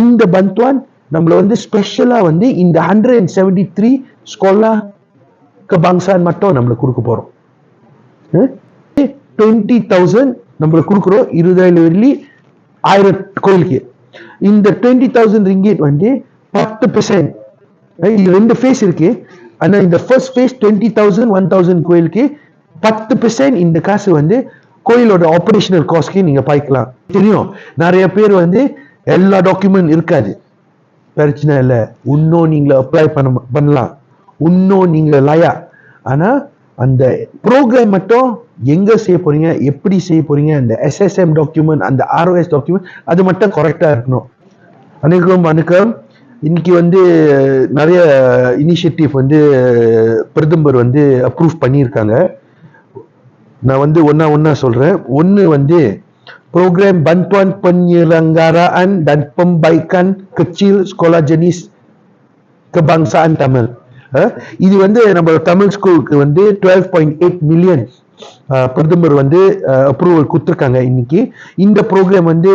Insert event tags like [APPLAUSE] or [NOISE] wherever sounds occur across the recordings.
இந்த பந்த்வான் நம்மள வந்து ஸ்பெஷலாக வந்து இந்த ஹண்ட்ரட் அண்ட் செவன்டி த்ரீ ஸ்கொல்லா கபாங்சான் மட்டும் நம்மளுக்கு கொடுக்க போறோம். டுவெண்ட்டி தௌசண்ட் நம்மளுக்கு கொடுக்குறோம் இருபதாயிரம் வெள்ளி ஆயிரம் கோயிலுக்கு. இந்த டுவெண்ட்டி தௌசண்ட் ரிங்கேட் வந்து பத்து பெர்சன்ட் இது ரெண்டு ஃபேஸ் இருக்கு. ஆனால் இந்த first phase twenty thousand one thousand கோயிலுக்கு பத்து பெர்சன்ட் இந்த காசு வந்து கோயிலோட ஆப்ரேஷனல் காஸ்ட்க்கு நீங்கள் பாய்க்கலாம். தெரியும்? நிறைய பேர் வந்து எல்லா டாக்குமெண்ட் இருக்காது. பிரச்சனை இல்லை. இன்னும் நீங்கள் அப்ளை பண்ண பண்ணலாம். இன்னும் நீங்கள் லயா ஆனால் அந்த ப்ரோக்ராம் மட்டும் எங்கே செய்ய போறீங்க எப்படி செய்ய போறீங்க அந்த எஸ்எஸ்எம் டாக்குமெண்ட் அந்த ஆர்ஓஎஸ் டாக்குமெண்ட் அது மட்டும் கரெக்டாக இருக்கணும். வணக்கம் வணக்கம். இன்னைக்கு வந்து நிறைய இனிஷியேட்டிவ் வந்து பிரதமர் வந்து அப்ரூவ் பண்ணியிருக்காங்க. நான் வந்து ஒன்றா ஒன்றா சொல்கிறேன் ஒன்று வந்து program bantuan penyelenggaraan dan pembaikan kecil sekolah jenis kebangsaan Tamil. அஹ், இது வந்து நம்ம தமிழ் ஸ்கூலுக்கு வந்து டுவெல் பாயிண்ட் எயிட் மில்லியன் பிரதமர் வந்து அப்ரூவல் கொடுத்துருக்காங்க இன்னைக்கு இந்த ப்ரோக்ராம் வந்து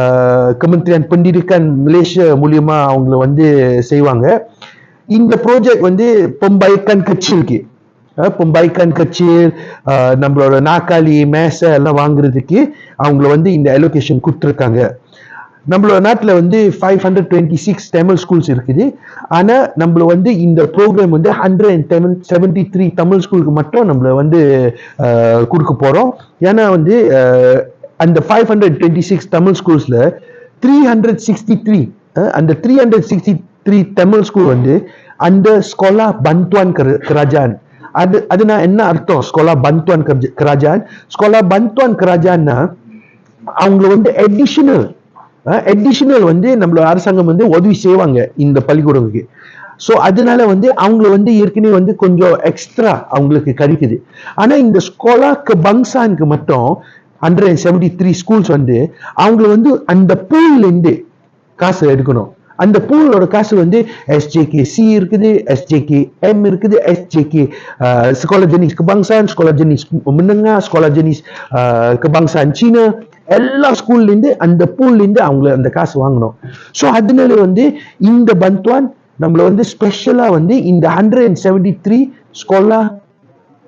அஹ், கமெண்ட்ரியன் பண்டிடிக்கன் மலேசியா மூலியமா அவங்கள வந்து செய்வாங்க இந்த ப்ராஜெக்ட் வந்து பொம்பைக்கன் கட்சிக்கு பொம்பைக்கன் கட்சி நம்மளோட நாக்காளி மேசை எல்லாம் வாங்குறதுக்கு அவங்கள வந்து இந்த அலோகேஷன் கொடுத்துருக்காங்க. நம்மளோட நாட்டில் வந்து five hundred twenty six Tamil schools இருக்குது. ஆனால் நம்மள வந்து இந்த ப்ரோக்ராம் வந்து hundred and seven seventy three Tamil ஸ்கூலுக்கு மட்டும் நம்மளை வந்து கொடுக்க போகிறோம் ஏன்னா வந்து அந்த five hundred twenty six Tamil ஸ்கூல்ஸில் three hundred sixty three அந்த three hundred sixty three Tamil school வந்து அந்த ஸ்கோலா பந்த்வான் கராஜான் அது அதுனா என்ன அர்த்தம்? ஸ்கோலா பந்த்வான் கராஜான் ஸ்கொலா பந்த்வான் கராஜான்னா அவங்கள வந்து அடிஷனல் அடிஷனல் வந்து நம்மளோட அரசாங்கம் வந்து உதவி செய்வாங்க இந்த பள்ளிக்கூடங்களுக்கு. ஸோ அதனால வந்து அவங்கள வந்து ஏற்கனவே வந்து கொஞ்சம் எக்ஸ்ட்ரா அவங்களுக்கு கிடைக்குது. ஆனால் இந்த ஸ்கோலாக்கு பங்சானுக்கு மட்டும் hundred and seventy three schools வந்து அவங்கள வந்து அந்த பூல்லேருந்து காசு எடுக்கணும். அந்த பூலோட காசு வந்து எஸ்ஜேகே சி இருக்குது எஸ்ஜேகே எம் இருக்குது எஸ்ஜேகே ஸ்காலர் ஜெனிஸ் கபாங்சான் ஸ்காலர் ஜெனிஸ் முன்னங்கா ஸ்காலர் ஜெனிஸ் கபாங்சான் சீனா எல்லா ஸ்கூல்லேருந்து அந்த பூல்லேருந்து அவங்கள அந்த காசு வாங்கணும். ஸோ அதனால வந்து இந்த பந்த்வான் நம்மள வந்து ஸ்பெஷலாக வந்து இந்த ஹண்ட்ரட் அண்ட் செவன்டி த்ரீ ஸ்கொல்லா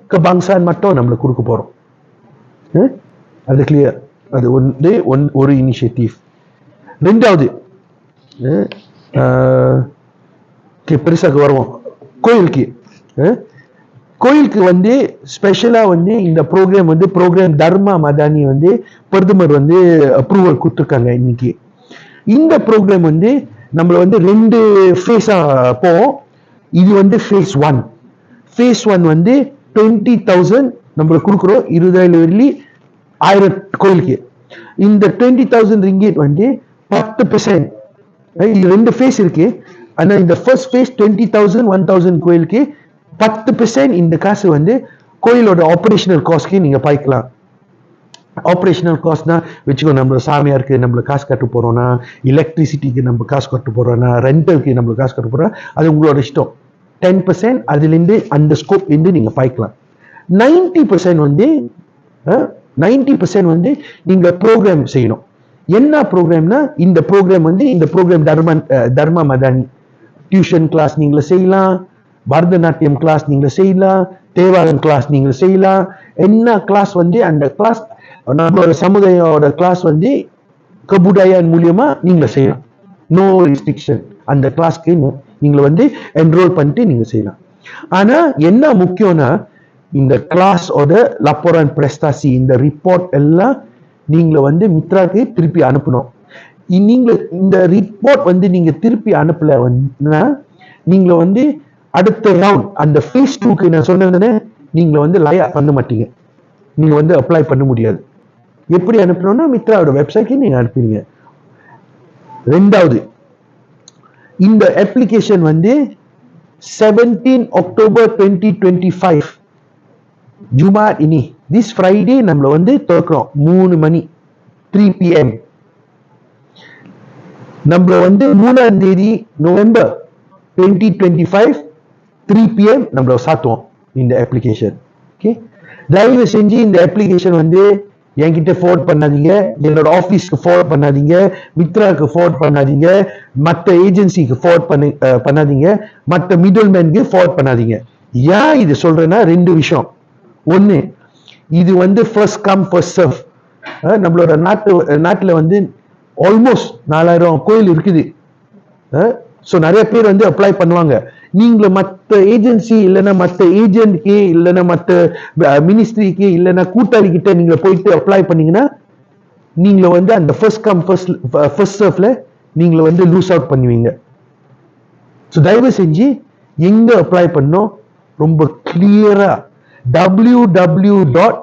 கபாங்சான் மட்டும் நம்மளுக்கு கொடுக்க போகிறோம் அது கிளியர் அது வந்து ஒன் ஒரு இனிஷியேட்டிவ் ரெண்டாவது அஹ், ஆஹ், okay, பெருசாக்கு வருவோம். கோயிலுக்கு கோயிலுக்கு வந்து ஸ்பெஷலாக வந்து இந்த ப்ரோக்ராம் வந்து ப்ரோக்ராம் தர்மா மதானி வந்து பிரதமர் வந்து அப்ரூவல் கொடுத்துருக்காங்க இன்னைக்கு. இந்த ப்ரோக்ராம் வந்து நம்மளை வந்து ரெண்டு ஃபேஸாக போவோம். இது வந்து ஃபேஸ் ஒன் ஃபேஸ் ஒன் வந்து டுவெண்ட்டி தௌசண்ட் நம்மளுக்கு கொடுக்குறோம். இருபதாயிரம் வெள்ளி ஆயிரம் கோயிலுக்கு. இந்த டுவெண்ட்டி தௌசண்ட் ரிங்கேட் வந்து பத்து பெர்சன்ட் இது ரெண்டு ஃபேஸ் இருக்கு. ஆனா இந்த first phase twenty thousand one thousand கோயிலுக்கு பத்து பெர்சன்ட் இந்த காசு வந்து கோயிலோட ஆப்ரேஷனல் காஸ்ட்க்கு நீங்க பாய்க்கலாம். ஆப்ரேஷனல் காஸ்ட்னா வச்சுக்கோ நம்ம சாமியாருக்கு நம்மளுக்கு காசு கட்ட போறோம்னா எலக்ட்ரிசிட்டிக்கு நம்ம காசு கட்ட போறோம்னா ரெண்டலுக்கு நம்மளுக்கு காசு கட்ட போறோம் அது உங்களோட இஷ்டம். டென் பர்சன்ட் அதுலேருந்து அந்த ஸ்கோப்லேருந்து நீங்கள் பாய்க்கலாம். நைன்டி பர்சன்ட் வந்து நைன்டி பர்சன்ட் வந்து நீங்கள் ப்ரோக்ராம் செய்யணும். என்ன ப்ரோக்ராம்னா இந்த ப்ரோக்ராம் வந்து இந்த ப்ரோக்ராம் தர்ம தர்ம மதன். மதானி டியூஷன் கிளாஸ் நீங்கள செய்யலாம் பரதநாட்டியம் கிளாஸ் நீங்க செய்யலாம் தேவாரம் கிளாஸ் நீங்க செய்யலாம். என்ன கிளாஸ் வந்து அந்த கிளாஸ் நம்மளோட சமுதாயோட கிளாஸ் வந்து கபுடாயன் மூலியமா நீங்க செய்யலாம். நோ ரெஸ்ட்ரிக்ஷன் அந்த கிளாஸ்க்கு நீங்களை வந்து என்ரோல் பண்ணிட்டு நீங்க செய்யலாம். ஆனா என்ன முக்கியம்னா இந்த கிளாஸோட லப்போரன் பிரஸ்தாசி இந்த ரிப்போர்ட் எல்லாம் நீங்களை வந்து மித்ராக்கு திருப்பி அனுப்பணும். நீங்கள் இந்த ரிப்போர்ட் வந்து நீங்க திருப்பி அனுப்பல வந்து நீங்களை வந்து அடுத்த ரவுண்ட் அந்த ஃபேஸ் டூக்கு நான் சொன்னதுன்னு நீங்களை வந்து லயா பண்ண மாட்டீங்க. நீங்க வந்து அப்ளை பண்ண முடியாது. எப்படி அனுப்பணும்னா மித்ராவோட வெப்சைட்க்கு நீங்க அனுப்புவீங்க ரெண்டாவது இந்த அப்ளிகேஷன் வந்து 17 அக்டோபர் டுவெண்ட்டி டுவெண்ட்டி ஃபைவ் ஜுமா இனி. திஸ் ஃப்ரைடே நம்மள வந்து திறக்கிறோம். மூணு மணி த்ரீ பிஎம் நம்மள வந்து மூணாம் தேதி November twenty twenty five three PM நம்மள சாத்துவோம் இந்த அப்ளிகேஷன் ஓகே தயவு செஞ்சு இந்த அப்ளிகேஷன் வந்து என்கிட்ட ஃபோர்ட் பண்ணாதீங்க. என்னோட ஆஃபீஸ்க்கு ஃபார்வர்ட் பண்ணாதீங்க. மித்ராவுக்கு ஃபார்வர்ட் பண்ணாதீங்க. மற்ற ஏஜென்சிக்கு ஃபார்வர்ட் பண்ணி பண்ணாதீங்க. மற்ற மிடில் மேனுக்கு ஃபோர்ட் பண்ணாதீங்க. ஏன் இது சொல்றேன்னா ரெண்டு விஷயம். ஒன்று இது வந்து ஃபர்ஸ்ட் கம் ஃபர்ஸ்ட் சர்வ் நம்மளோட நாட்டு நாட்டில் வந்து ஆல்மோஸ்ட் நாலாயிரம் கோயில் இருக்குது. ஸோ நிறைய பேர் வந்து அப்ளை பண்ணுவாங்க. நீங்களும் மற்ற ஏஜென்சி இல்லைன்னா மற்ற ஏஜென்ட்க்கு இல்லைன்னா மற்ற மினிஸ்ட்ரிக்கு இல்லைன்னா கூட்டாளி கிட்ட நீங்கள் போயிட்டு அப்ளை பண்ணீங்கன்னா நீங்க வந்து அந்த ஃபர்ஸ்ட் கம் ஃபர்ஸ்ட் ஃபர்ஸ்ட் சர்ஃபில் நீங்களை வந்து லூஸ் அவுட் பண்ணுவீங்க. ஸோ தயவு செஞ்சு எங்கே அப்ளை பண்ணோம்? ரொம்ப கிளியராக டபிள்யூ டபிள்யூ டாட்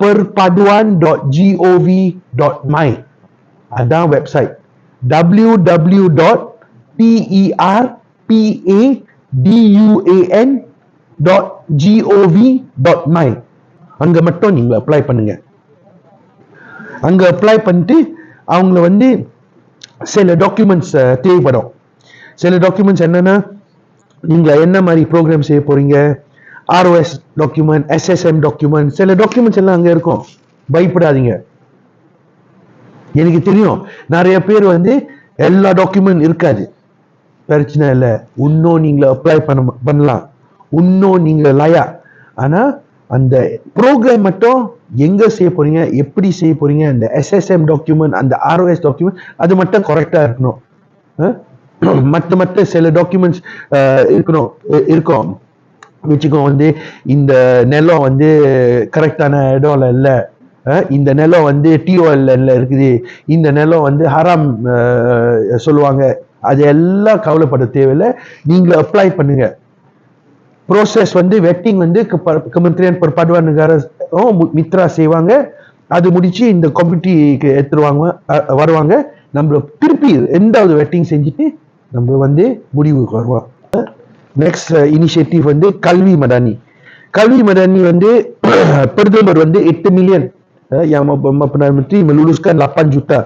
பர்படுவான் டாட் ஜிஓவி டாட் மை அதான் website W W dot PER PA TUAN dot GOV dot my அங்க மட்டும் நீங்க அப்ளை பண்ணுங்க. அங்க அப்ளை பண்ணிட்டு அவங்கள வந்து சில டாக்குமெண்ட்ஸ் தேவைப்படும். சில டாக்குமெண்ட்ஸ் என்னன்னா நீங்க என்ன மாதிரி ப்ரோக்ராம் செய்ய போறீங்க? ஆர்ஓஎஸ் டாக்குமெண்ட் எஸ்எஸ்எம் டாக்குமெண்ட் சில டாக்குமெண்ட்ஸ் எல்லாம் அங்கே இருக்கும். பயப்படாதீங்க. எனக்கு தெரியும் நிறைய பேர் வந்து எல்லா டாக்குமெண்ட் இருக்காது. பிரச்சனை இல்லை. இன்னும் நீங்க அப்ளை பண்ண பண்ணலாம். இன்னும் நீங்கள் லயா ஆனா அந்த ப்ரோக்ராம் மட்டும் எங்கே செய்ய போறீங்க எப்படி செய்ய போறீங்க அந்த எஸ்எஸ்எம் டாக்குமெண்ட் அந்த ஆர்ஓஎஸ் டாக்குமெண்ட் அது மட்டும் கரெக்டாக இருக்கணும். மற்ற மற்ற சில டாக்குமெண்ட்ஸ் இருக்கணும் இருக்கும். வச்சுக்கோ வந்து இந்த நிலம் வந்து கரெக்டான இடம்ல இல்லை. இந்த நிலம் வந்து டிஓஎல்ல இருக்குது. இந்த நிலம் வந்து ஹராம் சொல்லுவாங்க. அது எல்லாம் கவலைப்பட தேவையில்லை. நீங்க அப்ளை பண்ணுங்க. ப்ரோசஸ் வந்து வெட்டிங் வந்து கமெண்ட்ரியன் படுவா மித்ரா செய்வாங்க. அது முடிச்சு இந்த கமிட்டிக்கு எடுத்துருவாங்க வருவாங்க. நம்ம திருப்பி எந்தாவது வெட்டிங் செஞ்சுட்டு நம்ம வந்து முடிவுக்கு வருவோம். நெக்ஸ்ட் இனிஷியேட்டிவ் uh, வந்து கல்வி மடானி கல்வி மடானி வந்து [CLEARS THROAT] பிரதமர் வந்து எட்டு million yang Perdana Menteri meluluskan 8 juta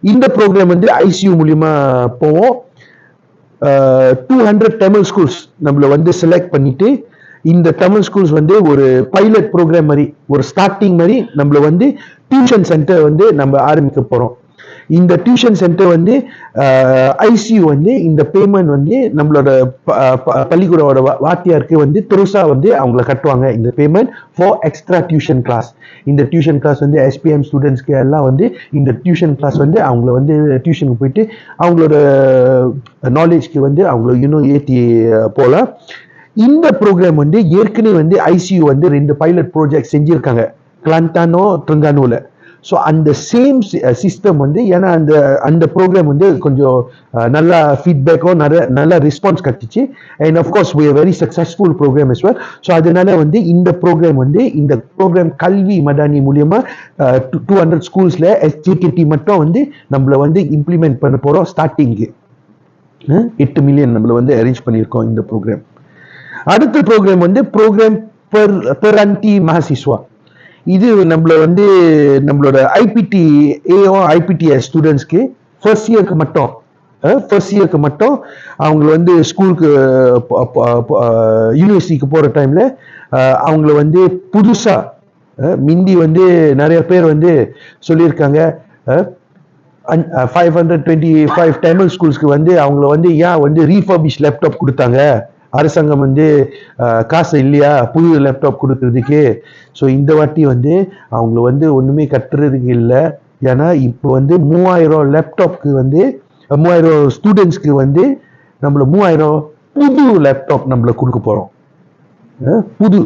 இந்த ப்ரோக்ராம் வந்து ஐசியூ மூலியமா போவோம். டூ ஹண்ட்ரட் தமிழ் ஸ்கூல்ஸ் நம்மள வந்து செலக்ட் பண்ணிட்டு இந்த தமிழ் ஸ்கூல்ஸ் வந்து ஒரு பைலட் ப்ரோக்ராம் மாதிரி ஒரு ஸ்டார்டிங் மாதிரி நம்மள வந்து டியூஷன் சென்டர் வந்து நம்ம ஆரம்பிக்க போறோம். இந்த டியூஷன் சென்டர் வந்து ஐசியூ வந்து இந்த பேமெண்ட் வந்து நம்மளோட ப- ப- பள்ளிக்கூடோட வாத்தியாருக்கு வந்து பெருசா வந்து அவங்கள கட்டுவாங்க. இந்த payment for extra tuition class இந்த டியூஷன் கிளாஸ் வந்து எஸ்பிஎம் ஸ்டூடெண்ட்ஸ்க்கு எல்லாம் வந்து இந்த டியூஷன் கிளாஸ் வந்து அவங்கள வந்து டியூஷனுக்கு போயிட்டு அவங்களோட நாலேஜ்க்கு வந்து அவங்கள இன்னும் ஏற்றி போகலாம் இந்த ப்ரோக்ராம் வந்து ஏற்கனவே வந்து ஐசியூ வந்து ரெண்டு பைலட் ப்ராஜெக்ட் செஞ்சிருக்காங்க. கிளாந்தானோ ட்ரங்கானோல ஸோ அந்த சேம் சிஸ்டம் uh, வந்து ஏன்னா அந்த அந்த ப்ரோக்ராம் வந்து கொஞ்சம் uh, நல்லா ஃபீட்பேக்கும் நிறைய நல்ல ரெஸ்பான்ஸ் கிடச்சிச்சு and of course we very successful programme is well so அதனால வந்து இந்த ப்ரோக்ராம் வந்து இந்த ப்ரோக்ராம் கல்வி மடானி மூலியமாக டூ ஹண்ட்ரட் ஸ்கூல்ஸில் எஸ்ஜிடிடி மட்டும் வந்து நம்மள வந்து இம்ப்ளிமெண்ட் பண்ண போகிறோம் ஸ்டார்டிங்கு எட்டு மில்லியன் நம்மளை வந்து அரேஞ்ச் பண்ணியிருக்கோம் இந்த ப்ரோக்ராம் அடுத்த ப்ரோக்ராம் வந்து ப்ரோக்ராம் பெர் பெர் அன்டி மஹசிஸ்வா இது நம்மள வந்து நம்மளோட ஐபிடி ஏஓ ஐபிடிஎஸ் ஸ்டூடெண்ட்ஸ்க்கு ஃபர்ஸ்ட் இயர்க்கு மட்டும் ஃபர்ஸ்ட் இயர்க்கு மட்டும் அவங்க வந்து ஸ்கூலுக்கு யூனிவர்சிட்டிக்கு போகிற டைமில் அவங்கள வந்து புதுசாக மிந்தி வந்து நிறைய பேர் வந்து சொல்லியிருக்காங்க. Five hundred twenty five Tamil ஸ்கூல்ஸ்க்கு வந்து அவங்கள வந்து ஏன் வந்து ரீஃபர்பிஷ் லேப்டாப் கொடுத்தாங்க? அரசாங்கம் வந்து காசு இல்லையா? புது லேப்டாப் கொடுக்கறதுக்கு. ஸோ இந்த வாட்டி வந்து அவங்கள வந்து ஒன்றுமே கட்டுறதுக்கு இல்லை. ஏன்னா இப்போ வந்து மூவாயிரம் லேப்டாப்க்கு வந்து மூவாயிரம் ஸ்டூடெண்ட்ஸ்க்கு வந்து நம்மள மூவாயிரம் புது லேப்டாப் நம்மள கொடுக்க போகிறோம் புது.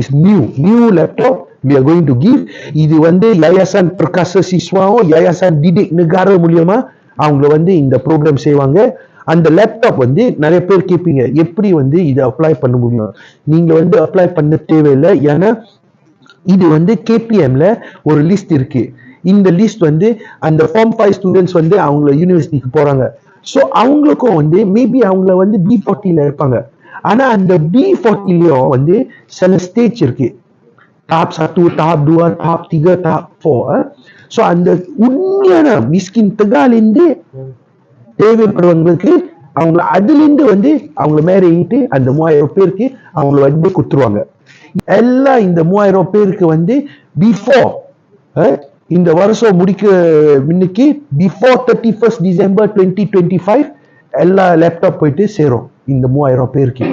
Is new new laptop we are going to give. இது வந்து யாயாசான் பிரகாச சிஸ்வாவும் யாயாசான் டிடெக் நெகாரோ மூலியமா அவங்கள வந்து இந்த ப்ரோக்ராம் செய்வாங்க. அந்த லேப்டாப் வந்து நிறைய பேர் கேட்பீங்க எப்படி வந்து இதை அப்ளை பண்ண முடியும்? நீங்கள் வந்து அப்ளை பண்ண தேவையில்லை. ஏன்னா இது வந்து கேபிஎம்ல ஒரு லிஸ்ட் இருக்கு. இந்த லிஸ்ட் வந்து அந்த ஃபார்ம் ஃபைவ் ஸ்டூடெண்ட்ஸ் வந்து அவங்க யூனிவர்சிட்டிக்கு போறாங்க. ஸோ அவங்களுக்கும் வந்து மேபி அவங்கள வந்து பி ஃபார்ட்டியில் இருப்பாங்க. ஆனால் அந்த பி ஃபார்ட்டிலையும் வந்து சில ஸ்டேஜ் இருக்கு. டாப் சத்து top two top tiga, top four so அந்த உண்மையான மிஸ்கின் தெகாலிருந்து தேவைப்படுறவங்களுக்கு அவங்கள அதுலேருந்து வந்து அவங்கள மேறிட்டு அந்த மூவாயிரம் பேருக்கு அவங்கள வந்து கொடுத்துருவாங்க. எல்லாம் இந்த மூவாயிரம் பேருக்கு வந்து பிஃபோர் இந்த வருஷம் முடிக்க முன்னுக்கு before thirty first December twenty twenty five எல்லா லேப்டாப் போயிட்டு சேரும் இந்த மூவாயிரம் பேருக்கு.